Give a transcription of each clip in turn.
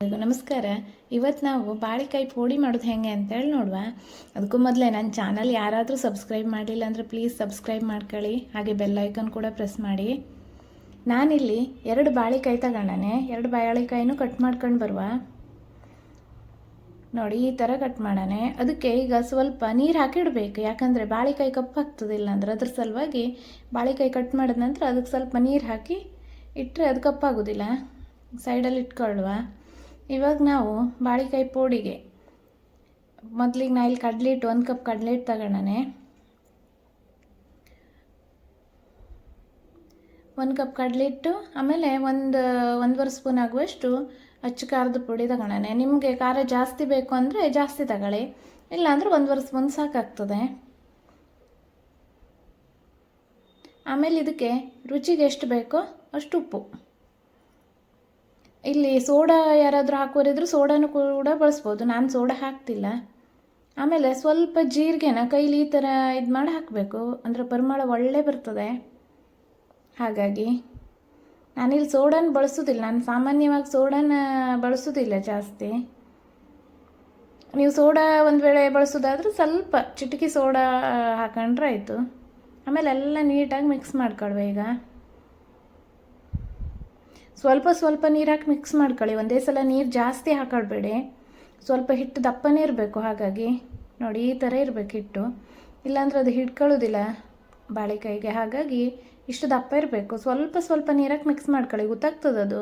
ನಮಸ್ಕಾರ. ಇವತ್ತು ನಾವು ಬಾಳೆಕಾಯಿ ಪೋಡಿ ಮಾಡೋದು ಹೆಂಗೆ ಅಂತೇಳಿ ನೋಡುವ. ಅದಕ್ಕೂ ಮೊದಲೇ ನನ್ನ ಚಾನಲ್ ಯಾರಾದರೂ ಸಬ್ಸ್ಕ್ರೈಬ್ ಮಾಡಲಿಲ್ಲ ಅಂದರೆ ಪ್ಲೀಸ್ ಸಬ್ಸ್ಕ್ರೈಬ್ ಮಾಡ್ಕೊಳ್ಳಿ, ಹಾಗೆ ಬೆಲ್ ಐಕನ್ ಕೂಡ ಪ್ರೆಸ್ ಮಾಡಿ. ನಾನಿಲ್ಲಿ ಎರಡು ಬಾಳೆಕಾಯಿ ತಗೊಂಡಾನೆ, ಎರಡು ಬಾಳೆಕಾಯಿನೂ ಕಟ್ ಮಾಡ್ಕೊಂಡು ಬರುವ. ನೋಡಿ, ಈ ಥರ ಕಟ್ ಮಾಡೋಣ ಅದಕ್ಕೆ ಈಗ ಸ್ವಲ್ಪ ನೀರು ಹಾಕಿಡಬೇಕು, ಯಾಕಂದರೆ ಬಾಳೆಕಾಯಿ ಕಪ್ಪಾಗ್ತದಿಲ್ಲ ಅಂದ್ರೆ ಅದ್ರ ಸಲುವಾಗಿ ಬಾಳೆಕಾಯಿ ಕಟ್ ಮಾಡಿದ ನಂತರ ಅದಕ್ಕೆ ಸ್ವಲ್ಪ ನೀರು ಹಾಕಿ ಇಟ್ಟರೆ ಅದು ಕಪ್ಪಾಗೋದಿಲ್ಲ ಸೈಡಲ್ಲಿ ಇಟ್ಕೊಳ್ಳುವ ಇವಾಗ ನಾವು ಬಾಳೆಕಾಯಿ ಪೋಡಿಗೆ ಮೊದಲಿಗೆ ನಾ ಇಲ್ಲಿ ಕಡಲೆ ಹಿಟ್ಟು ಒಂದು ಕಪ್ ಕಡಲೆ ಹಿಟ್ಟು ತಗೊಳ್ಳೋಣ ಒಂದು ಕಪ್ ಕಡಲೆ ಹಿಟ್ಟು ಆಮೇಲೆ ಒಂದು, ಒಂದೂವರೆ ಸ್ಪೂನ್ ಆಗುವಷ್ಟು ಅಚ್ಚು ಖಾರದ ಪುಡಿ ತಗೊಳ್ಳೋಣ ನಿಮಗೆ ಖಾರ ಜಾಸ್ತಿ ಬೇಕು ಅಂದರೆ ಜಾಸ್ತಿ ತಗೊಳ್ಳಿ. ಇಲ್ಲಾಂದ್ರೆ ಒಂದೂವರೆ ಸ್ಪೂನ್ ಸಾಕಾಗ್ತದೆ. ಆಮೇಲೆ ಇದಕ್ಕೆ ರುಚಿಗೆ ಎಷ್ಟು ಬೇಕೋ ಅಷ್ಟು ಉಪ್ಪು. ಇಲ್ಲಿ ಸೋಡಾ ಯಾರಾದರೂ ಹಾಕೋರಿದ್ರು ಸೋಡಾನು ಕೂಡ ಬಳಸ್ಬೋದು. ನಾನು ಸೋಡಾ ಹಾಕ್ತಿಲ್ಲ. ಆಮೇಲೆ ಸ್ವಲ್ಪ ಜೀರಿಗೆನ ಕೈಲಿ ಈ ಥರ ಇದು ಮಾಡಿ ಹಾಕಬೇಕು. ಅಂದರೆ ಪರಿಮಳ ಒಳ್ಳೆ ಬರ್ತದೆ. ಹಾಗಾಗಿ ನಾನಿಲ್ಲಿ ಸೋಡಾನ ಬಳಸೋದಿಲ್ಲ. ನಾನು ಸಾಮಾನ್ಯವಾಗಿ ಸೋಡಾನ ಬಳಸೋದಿಲ್ಲ ಜಾಸ್ತಿ. ನೀವು ಸೋಡಾ ಒಂದು ವೇಳೆ ಬಳಸೋದಾದ್ರೆ ಸ್ವಲ್ಪ ಚಿಟಕಿ ಸೋಡಾ ಹಾಕೊಂಡ್ರೆ ಆಯಿತು. ಆಮೇಲೆ ಎಲ್ಲ ನೀಟಾಗಿ ಮಿಕ್ಸ್ ಮಾಡ್ಕೊಳ್ವೆ ಈಗ. ಸ್ವಲ್ಪ ಸ್ವಲ್ಪ ನೀರು ಹಾಕಿ ಮಿಕ್ಸ್ ಮಾಡ್ಕೊಳ್ಳಿ. ಒಂದೇ ಸಲ ನೀರು ಜಾಸ್ತಿ ಹಾಕೊಳ್ಬೇಡಿ ಸ್ವಲ್ಪ ಹಿಟ್ಟು ದಪ್ಪನೇ ಇರಬೇಕು, ಹಾಗಾಗಿ. ನೋಡಿ, ಈ ಥರ ಇರಬೇಕು ಹಿಟ್ಟು. ಇಲ್ಲಾಂದ್ರೆ ಅದು ಹಿಡ್ಕೊಳ್ಳೋದಿಲ್ಲ ಬಾಳೆಕಾಯಿಗೆ ಹಾಗಾಗಿ ಇಷ್ಟು ದಪ್ಪ ಇರಬೇಕು. ಸ್ವಲ್ಪ ಸ್ವಲ್ಪ ನೀರಾಗಿ ಮಿಕ್ಸ್ ಮಾಡ್ಕೊಳ್ಳಿ. ಗೊತ್ತಾಗ್ತದದು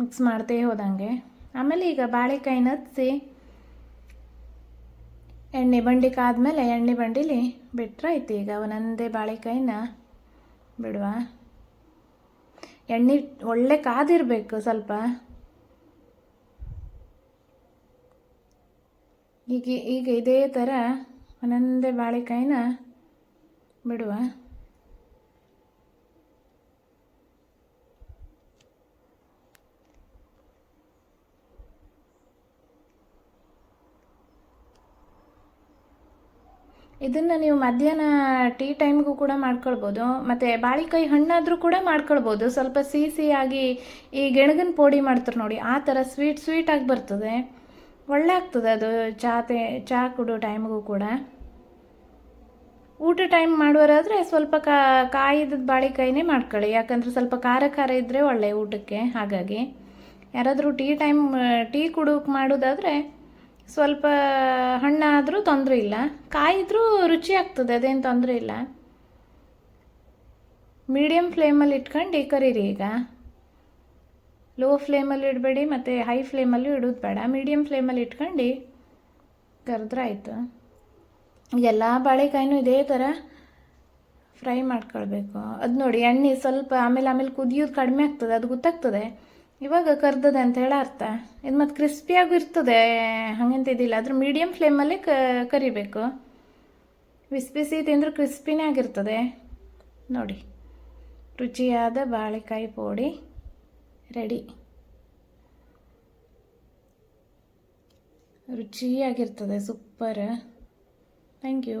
ಮಿಕ್ಸ್ ಮಾಡ್ತೇ ಹೋದಂಗೆ. ಆಮೇಲೆ ಈಗ ಬಾಳೆಕಾಯಿನ ಹಚ್ಚಿ ಎಣ್ಣೆ ಬಂಡಿ ಕಾದ್ಮೇಲೆ ಎಣ್ಣೆ ಬಂಡಿಲಿ ಬಿಟ್ರಾಯ್ತು ಈಗ ಒಂದೊಂದೇ ಬಾಳೆಕಾಯಿನ ಬಿಡುವ. ಎಣ್ಣೆ ಒಳ್ಳೆ ಕಾದಿರಬೇಕು ಸ್ವಲ್ಪ. ಈಗ ಈಗ ಇದೇ ಥರ ಒಂದೊಂದೇ ಬಾಳೆಕಾಯಿನ ಬಿಡುವ. ಇದನ್ನು ನೀವು ಮಧ್ಯಾಹ್ನ ಟೀ ಟೈಮ್ಗೂ ಕೂಡ ಮಾಡ್ಕೊಳ್ಬೋದು. ಮತ್ತು ಬಾಳಿಕಾಯಿ ಹಣ್ಣಾದರೂ ಕೂಡ ಮಾಡ್ಕೊಳ್ಬೋದು. ಸ್ವಲ್ಪ ಸಿಹಿ ಸಿಹಿಯಾಗಿ ಈ ಗೆಣಗನ್ ಪೋಡಿ ಮಾಡ್ತಾರೆ ನೋಡಿ, ಆ ಥರ ಸ್ವೀಟ್ ಸ್ವೀಟಾಗಿ ಬರ್ತದೆ. ಒಳ್ಳೆ ಆಗ್ತದೆ ಅದು ಚಾತೆ ಚಹಾ ಕುಡೋ ಟೈಮ್ಗೂ ಕೂಡ. ಊಟ ಟೈಮ್ ಮಾಡುವರಾದರೆ ಸ್ವಲ್ಪ ಕಾಯಿದ ಬಾಳೆಕಾಯಿನೇ ಮಾಡ್ಕೊಳ್ಳಿ. ಯಾಕಂದರೆ ಸ್ವಲ್ಪ ಖಾರ ಖಾರ ಇದ್ದರೆ ಒಳ್ಳೆ ಊಟಕ್ಕೆ, ಹಾಗಾಗಿ. ಯಾರಾದರೂ ಟೀ ಟೈಮ್, ಟೀ ಕುಡೋಕೆ ಮಾಡೋದಾದರೆ ಸ್ವಲ್ಪ ಹಣ್ಣಾದರೂ ತೊಂದರೆ ಇಲ್ಲ. ಕಾಯಿದ್ರೂ ರುಚಿ ಆಗ್ತದೆ, ಅದೇನು ತೊಂದರೆ ಇಲ್ಲ. ಮೀಡಿಯಮ್ ಫ್ಲೇಮಲ್ಲಿ ಇಟ್ಕೊಂಡು ಕರೀರಿ ಈಗ. ಲೋ ಫ್ಲೇಮಲ್ಲಿ ಇಡಬೇಡಿ, ಮತ್ತು ಹೈ ಫ್ಲೇಮಲ್ಲೂ ಇಡೋದು ಬೇಡ. ಮೀಡಿಯಮ್ ಫ್ಲೇಮಲ್ಲಿ ಇಟ್ಕೊಂಡು ಕರೆದ್ರೆ ಆಯಿತು. ಎಲ್ಲ ಬಾಳೆಕಾಯಿನೂ ಇದೇ ಥರ ಫ್ರೈ ಮಾಡ್ಕೊಳ್ಬೇಕು. ಅದು ನೋಡಿ, ಎಣ್ಣೆ ಸ್ವಲ್ಪ ಆಮೇಲೆ ಆಮೇಲೆ ಕುದಿಯೋದು ಕಡಿಮೆ ಆಗ್ತದೆ, ಅದು ಗೊತ್ತಾಗ್ತದೆ. ಇವಾಗ ಕರ್ದದೆ ಅಂತ ಹೇಳ ಅರ್ಥ. ಇದು ಮತ್ತು ಕ್ರಿಸ್ಪಿಯಾಗೂ ಇರ್ತದೆ, ಹಾಗಂತ ಇದಿಲ್ಲ. ಅದ್ರ ಮೀಡಿಯಮ್ ಫ್ಲೇಮಲ್ಲೇ ಕ, ಕರಿಬೇಕು. ಬಿಸಿ ಬಿಸಿ ತಿಂದ್ರೆ ಕ್ರಿಸ್ಪಿನೇ ಆಗಿರ್ತದೆ. ನೋಡಿ, ರುಚಿಯಾದ ಬಾಳೆಕಾಯಿ ಪೋಡಿ ರೆಡಿ ರುಚಿಯಾಗಿರ್ತದೆ ಸೂಪರ್ ಥ್ಯಾಂಕ್ ಯು